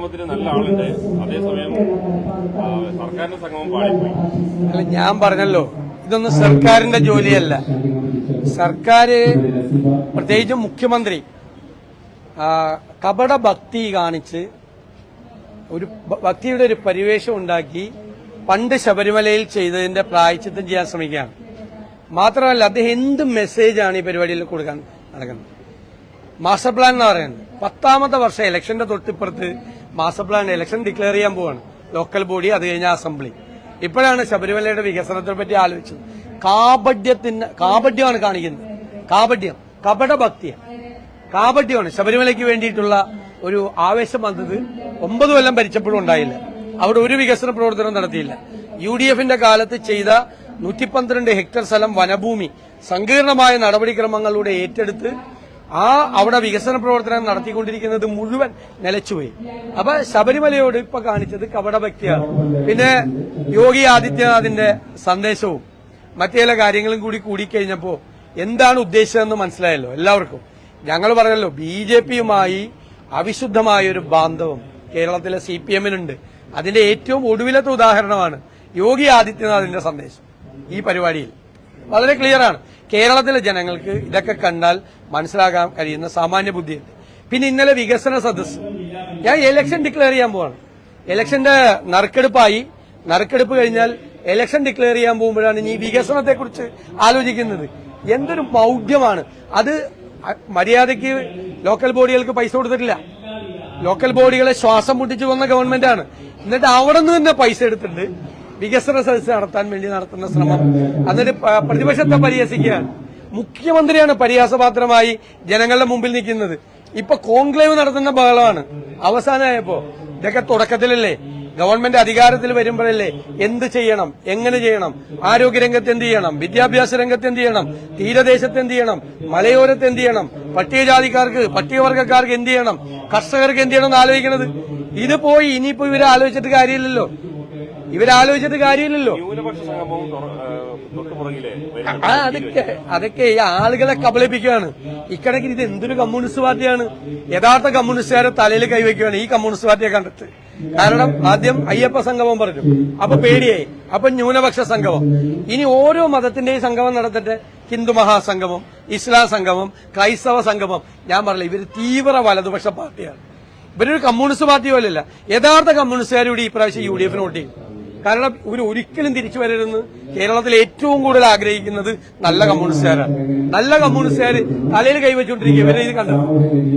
നല്ല സർക്കാരിന്റെ സംഗമം അല്ല ഞാൻ പറഞ്ഞല്ലോ ഇതൊന്നും സർക്കാരിന്റെ ജോലിയല്ല. സർക്കാർ പ്രത്യേകിച്ചും മുഖ്യമന്ത്രി കപട ഭക്തി കാണിച്ച് ഒരു ഭക്തിയുടെ ഒരു പരിവേഷം ഉണ്ടാക്കി പണ്ട് ശബരിമലയിൽ ചെയ്തതിന്റെ പ്രായച്ചിത്തം ചെയ്യാൻ ശ്രമിക്കുകയാണ്. മാത്രമല്ല അദ്ദേഹം എന്ത് മെസ്സേജാണ് ഈ പരിപാടിയിൽ കൊടുക്കാൻ നടക്കുന്നത്? മാസ്റ്റർ പ്ലാൻ എന്ന് പറയുന്നത്. പത്താമത്തെ വർഷം ഇലക്ഷന്റെ തൊട്ടിപ്പുറത്ത് മാസ്റ്റർ പ്ലാൻ ഇലക്ഷൻ ഡിക്ലെയർ ചെയ്യാൻ പോവാണ്. ലോക്കൽ ബോഡി അത് കഴിഞ്ഞ അസംബ്ലി ഇപ്പോഴാണ് ശബരിമലയുടെ വികസനത്തെ പറ്റി ആലോചിച്ചത്. കാപഡ്യത്തിന് കാപഡ്യമാണ് കാണിക്കുന്നത്. കാപഡ്യം കപട ഭക്തിയാണ് കാപഡ്യമാണ് ശബരിമലയ്ക്ക് വേണ്ടിയിട്ടുള്ള ഒരു ആവേശം വന്നത് ഒമ്പത് കൊല്ലം ഭരിച്ചപ്പോഴും ഉണ്ടായില്ല. അവിടെ ഒരു വികസന പ്രവർത്തനം നടത്തിയില്ല. യു ഡി എഫിന്റെ കാലത്ത് ചെയ്ത നൂറ്റി പന്ത്രണ്ട് ഹെക്ടർ സ്ഥലം വനഭൂമി. സങ്കീർണമായ നടപടിക്രമങ്ങളിലൂടെ ഏറ്റെടുത്ത് ആ അവിടെ വികസന പ്രവർത്തനം നടത്തിക്കൊണ്ടിരിക്കുന്നത് മുഴുവൻ നിലച്ചുപോയി. അപ്പൊ ശബരിമലയോട് ഇപ്പൊ കാണിച്ചത് കപടഭക്തിയാണ് പിന്നെ യോഗി ആദിത്യനാഥിന്റെ സന്ദേശവും മറ്റു ചില കാര്യങ്ങളും കൂടി കൂടിക്കഴിഞ്ഞപ്പോ എന്താണ് ഉദ്ദേശിച്ചതെന്ന് മനസ്സിലായല്ലോ എല്ലാവർക്കും. ഞങ്ങൾ പറഞ്ഞല്ലോ ബി ജെ പിയുമായി അവിശുദ്ധമായ ഒരു ബാന്ധവം കേരളത്തിലെ സി പി എമ്മിനുണ്ട്. അതിന്റെ ഏറ്റവും ഒടുവിലത്തെ ഉദാഹരണമാണ് യോഗി ആദിത്യനാഥിന്റെ സന്ദേശം ഈ പരിപാടിയിൽ. വളരെ ക്ലിയർ ആണ്. കേരളത്തിലെ ജനങ്ങൾക്ക് ഇതൊക്കെ കണ്ടാൽ മനസ്സിലാക്കാൻ കഴിയുന്ന സാമാന്യ ബുദ്ധിയുണ്ട്. പിന്നെ ഇന്നലെ വികസന സദസ് ഞാൻ എലക്ഷൻ ഡിക്ലെയർ ചെയ്യാൻ പോവാണ്. എലക്ഷന്റെ നറുക്കെടുപ്പായി. നറുക്കെടുപ്പ് കഴിഞ്ഞാൽ എലക്ഷൻ ഡിക്ലെയർ ചെയ്യാൻ പോകുമ്പോഴാണ് ഈ വികസനത്തെക്കുറിച്ച് ആലോചിക്കുന്നത്. എന്തൊരു മൗഢ്യമാണ്. അത് മര്യാദയ്ക്ക് ലോക്കൽ ബോഡികൾക്ക് പൈസ കൊടുത്തിട്ടില്ല. ലോക്കൽ ബോഡികളെ ശ്വാസം മുട്ടിച്ചു വന്ന ഗവൺമെന്റാണ് എന്നിട്ട് അവിടെ നിന്ന് തന്നെ പൈസ എടുത്തിട്ട് വികസന സദസ്സ് നടത്താൻ വേണ്ടി നടത്തുന്ന ശ്രമം. അതൊരു പ്രതിപക്ഷത്തെ പരിഹസിക്കുകയാണ് മുഖ്യമന്ത്രിയാണ് പരിഹാസപാത്രമായി ജനങ്ങളുടെ മുമ്പിൽ നിൽക്കുന്നത്. ഇപ്പൊ കോൺക്ലേവ് നടത്തുന്ന ബഹളമാണ്. അവസാനമായപ്പോ ഇതൊക്കെ തുടക്കത്തിലല്ലേ? ഗവൺമെന്റ് അധികാരത്തിൽ വരുമ്പോഴല്ലേ? എന്ത് ചെയ്യണം? എങ്ങനെ ചെയ്യണം? ആരോഗ്യരംഗത്ത് എന്ത് ചെയ്യണം? വിദ്യാഭ്യാസ രംഗത്ത് എന്ത് ചെയ്യണം? തീരദേശത്ത് എന്ത് ചെയ്യണം? മലയോരത്ത് എന്ത് ചെയ്യണം? പട്ടികജാതിക്കാർക്ക് പട്ടികവർഗക്കാർക്ക് എന്ത് ചെയ്യണം? കർഷകർക്ക് എന്ത് ചെയ്യണം എന്ന് ആലോചിക്കണത്? ഇത് പോയി ഇനിയിപ്പോ ഇവരെ ആലോചിച്ചിട്ട് കാര്യമില്ലല്ലോ. ഇവരാലോചിച്ചിട്ട് കാര്യമില്ലല്ലോ. ആ, അതൊക്കെ അതൊക്കെ ഈ ആളുകളെ കബളിപ്പിക്കുകയാണ്. ഇക്കണക്കിന് ഇത് എന്തൊരു കമ്മ്യൂണിസ്റ്റ് പാർട്ടിയാണ്? യഥാർത്ഥ കമ്മ്യൂണിസ്റ്റുകാരെ തലയിൽ കൈവയ്ക്കുകയാണ് ഈ കമ്മ്യൂണിസ്റ്റ് പാർട്ടിയെ കണ്ടിട്ട്. കാരണം ആദ്യം അയ്യപ്പ സംഗമം പറഞ്ഞു. അപ്പൊ പേടിയായി. അപ്പൊ ന്യൂനപക്ഷ സംഗമം. ഇനി ഓരോ മതത്തിന്റെയും സംഗമം നടത്തിട്ട് ഹിന്ദു മഹാസംഗമം ഇസ്ലാം സംഗമം ക്രൈസ്തവ സംഗമം. ഞാൻ പറഞ്ഞില്ല ഇവർ തീവ്ര വലതുപക്ഷ പാർട്ടിയാണ്. ഇവരൊരു കമ്മ്യൂണിസ്റ്റ് പാർട്ടി പോലെയല്ല. യഥാർത്ഥ കമ്മ്യൂണിസ്റ്റുകാരോട് ഈ പ്രാവശ്യം യു ഡി എഫിന് വോട്ട് ചെയ്യും കാരണം ഇവർ ഒരിക്കലും തിരിച്ചു വരരുതെന്ന് കേരളത്തിൽ ഏറ്റവും കൂടുതൽ ആഗ്രഹിക്കുന്നത് നല്ല കമ്മ്യൂണിസ്റ്റുകാരാണ്. നല്ല കമ്മ്യൂണിസ്റ്റുകാർ തലയിൽ കൈവച്ചുകൊണ്ടിരിക്കുക ഇവരെ ഇത് കണ്ടത്